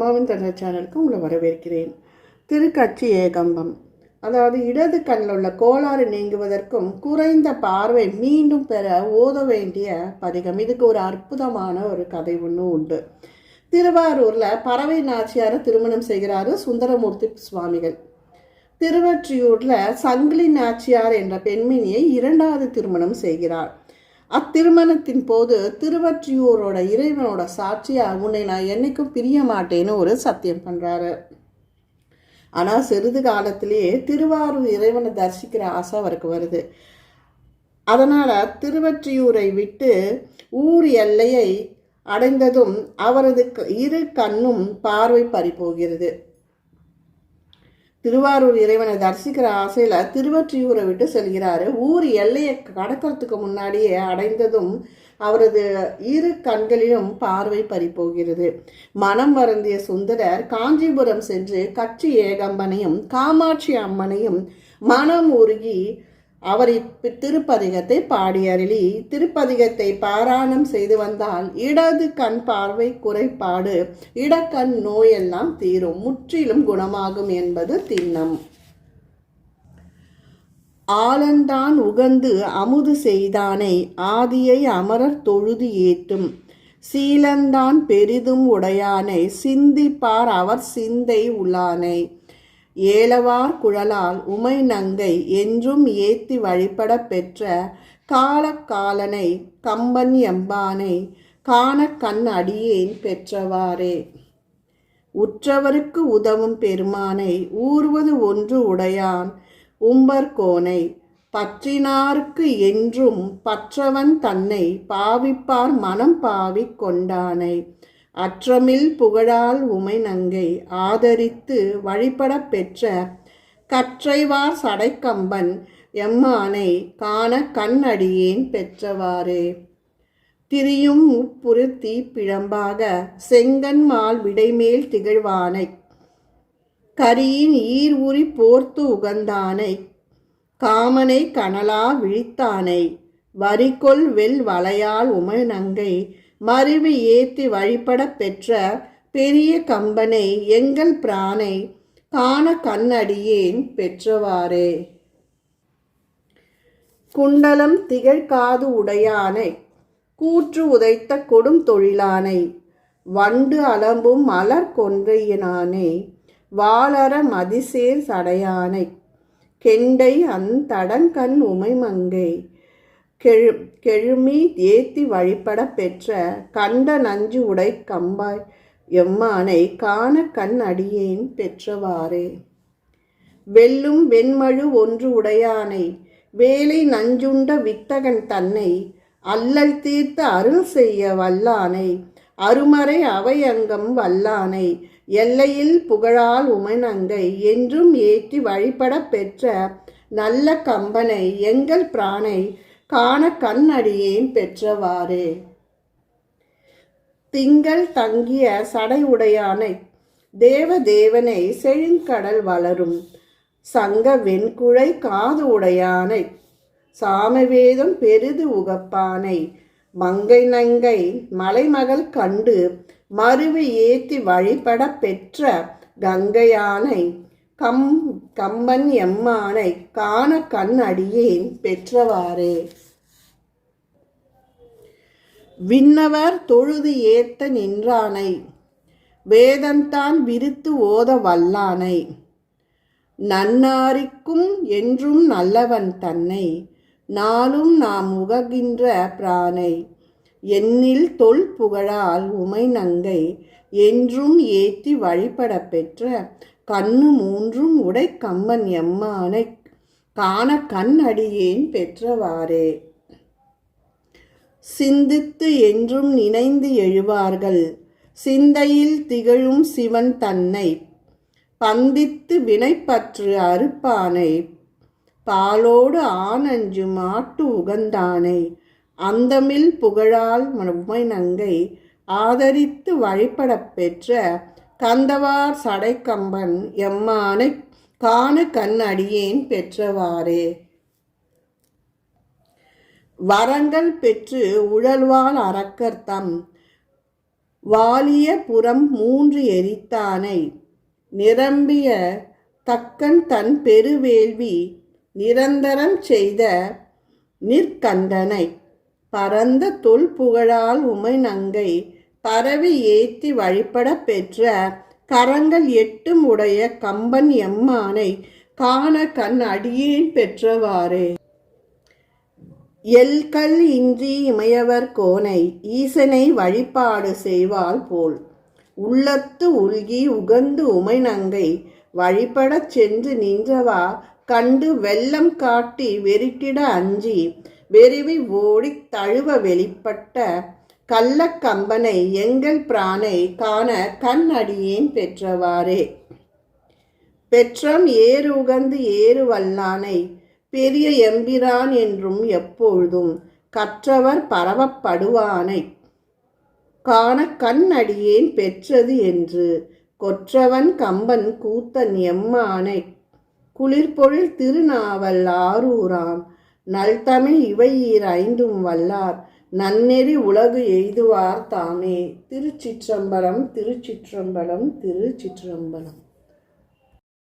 அம்மாவின் தமிழ் சேனலுக்கு உங்களை வரவேற்கிறேன். திருக்கட்சி ஏகம்பம். அதாவது இடது கண்ணில் உள்ள கோளாறு நீங்குவதற்கும் குறைந்த பார்வை மீண்டும் பெற ஓத வேண்டிய பதிகம். இதுக்கு ஒரு அற்புதமான ஒரு கதை ஒன்று உண்டு. திருவாரூரில் பறவை நாச்சியாரை திருமணம் செய்கிறாரு சுந்தரமூர்த்தி சுவாமிகள். திருவற்றியூரில் சங்கிலி நாச்சியார் என்ற பெண்மணியை இரண்டாவது திருமணம் செய்கிறார். அத்திருமணத்தின் போது திருவற்றியூரோட இறைவனோட சாட்சியாக உன்னை நான் என்னைக்கும் பிரிய மாட்டேன்னு ஒரு சத்தியம் பண்ணுறாரு ஆனால் சிறிது காலத்திலேயே திருவாரூர் இறைவனை தரிசிக்கிற ஆசை அவருக்கு வருது. அதனால் திருவற்றியூரை விட்டு ஊர் எல்லையை அடைந்ததும் அவரது க- இரு கண்ணும் பார்வை பறிபோகிறது. திருவாரூர் இறைவனை தரிசிக்கிற ஆசையில் திருவற்றியூரை விட்டு செல்கிறாரு. ஊர் எல்லையை கடக்கிறதுக்கு முன்னாடியே அடைந்ததும் அவரது இரு கண்களிலும் பார்வை பறிபோகிறது. மனம் வருந்திய சுந்தரர் காஞ்சிபுரம் சென்று கட்சி ஏகம்பனையும் காமாட்சி அம்மனையும் மனம் உருகி அவர் இப்ப திருப்பதிகத்தை பாடி அருளி திருப்பதிகத்தை பாராயணம் செய்து வந்தால் இடது கண் பார்வை குறைபாடு இடக்கண் நோயெல்லாம் தீரும் முற்றிலும் குணமாகும் என்பது திண்ணம். ஆலந்தான் உகந்து அமுது செய்தானை ஆதியை அமரர் தொழுது ஏற்றும். சீலந்தான் பெரிதும் உடையானை சிந்திப்பார் அவர் சிந்தை உளானை ஏலவார் குழலால் உமை நங்கை என்றும் ஏத்தி வழிபட பெற்ற காலக்காலனை கம்பன் எம்பானை காண கண் அடியேன் பெற்றவாறே. உற்றவருக்கு உதவும் பெருமானை ஊர்வது ஒன்று உடையான் உம்பர்கோனை பற்றினார்க்கு என்றும் பற்றவன் தன்னை பாவிப்பார் மனம் பாவிக் கொண்டானை. அற்றமில் புகழால் உமை நங்கை ஆதரித்து வழிபடப் பெற்ற கற்றைவார் சடைக்கம்பன் எம்மானை காண கண்ணடியேன் பெற்றவாறே. திரியும் உட்புறுத்தி தீப்பிழம்பாக செங்கன்மால் விடைமேல் திகழ்வானை. கரியின் ஈர் உரி போர்த்து உகந்தானை. காமனை கனலா விழித்தானை. வரிகொள் வெல் வளையால் உமைநங்கை மருவி ஏத்தி வழிபட பெற்ற பெரிய கம்பனை எங்கள் பிரானை காண கண்ணடியேன் பெற்றவாறே. குண்டலம் திகழ்காது உடையானை கூற்று உதைத்த கொடும் தொழிலானை வண்டு அலம்பும் மலர் கொன்றையினானே வாளர மதிசேர் சடையானை கெண்டை அந்தடங்கண் உமைமங்கை கெழு கெழுமி ஏத்தி வழிபட பெற்ற கண்ட நஞ்சு உடை கம்பாய் எம்மானை காண கண் அடியேன் பெற்றவாறே. வெல்லும் வெண்மழு ஒன்று உடையானை வேலை நஞ்சுண்ட வித்தகன் தன்னை அல்லல் தீர்த்த அருள் செய்ய வல்லானை அருமறை அவையங்கம் வல்லானை எல்லையில் புகழால் உமனங்கை என்றும் ஏற்றி வழிபட பெற்ற நல்ல கம்பனை எங்கள் பிராணை காண கண்ணடியேன் பெற்றவாறே. திங்கள் தங்கிய சடை உடையானை தேவ தேவனை செழுங்கடல் வளரும் சங்க வெண்குழை காது உடையானை சாமவேதம் பெரிது உகப்பானை மங்கை நங்கை மலைமகள் கண்டு மருவி ஏத்தி வழிபட பெற்ற கங்கையானை கம் கம்பன் எம்மானை காண கண் அடியேன் பெற்றவாறே. விண்ணவர் தொழுது ஏத்த நின்றானை வேதந்தான் விரித்து ஓத வல்லானை. நன்னாரிக்கும் என்றும் நல்லவன் தன்னை நாளும் நாம் உககின்ற பிரானை. எண்ணில் தொல் புகழால் உமை நங்கை என்றும் ஏற்றி வழிபட பெற்ற கண்ணு மூன்றும் உடை கம்மன் எம்மானை காண கண் அடியேன் பெற்றவாறே. சிந்தித்து என்றும் நினைந்து எழுவார்கள். சிந்தையில் திகழும் சிவன் தன்னை பந்தித்து வினைப்பற்று அறுப்பானை. பாலோடு ஆனஞ்சு மாட்டு உகந்தானை. அந்தமில் புகழால் உமை நங்கை ஆதரித்து வழிபடப் பெற்ற கந்தவார் சடைக்கம்பன் எம்மானை காண கண் அடியேன் பெற்றவாறே. வரங்கள் பெற்று உழல்வாள் அரக்கர் தம் வாலிய புறம் மூன்று எரித்தானை. நிரம்பிய தக்கன் தன் பெருவேள்வி நிரந்தரம் செய்த நிற்கண்டனை பரந்த தொல் புகழால் உமை நங்கை பரவி ஏத்தி வழிபட பெற்ற கரங்கள் எட்டும் உடைய கம்பன் எம்மானை காண கண் அடியேன் பெற்றவாறே. எல்கல் இன்றி இமையவர் கோனை ஈசனை வழிபாடு செய்வாள் போல். உள்ளத்து உள்கி உகந்து உமை நங்கை வழிபடச் சென்று நின்றவா கண்டு வெள்ளம் காட்டி வெறிட்டிட அஞ்சி. வெறிவி ஓடித் தழுவ வெளிப்பட்ட கள்ளக்கம்பனை எங்கள் பிரானை காண கண் அடியேன் பெற்றவாறே. பெற்றம் ஏறு உகந்து ஏறு பெரிய எம்பிரான் என்றும் எப்பொழுதும் கற்றவர் பரவப்படுவானை. காண கண் அடியேன் பெற்றது என்று கொற்றவன் கம்பன் கூத்தன் எம்மானை. குளிர்பொழில் திருநாவல் ஆரூராம் நல்தமிழ் இவை ஈர் ஐந்தும் வல்லார் நன்னெறி உலகு எய்துவார் தாமே. திருச்சிற்றம்பலம் திருச்சிற்றம்பலம் திருச்சிற்றம்பலம்.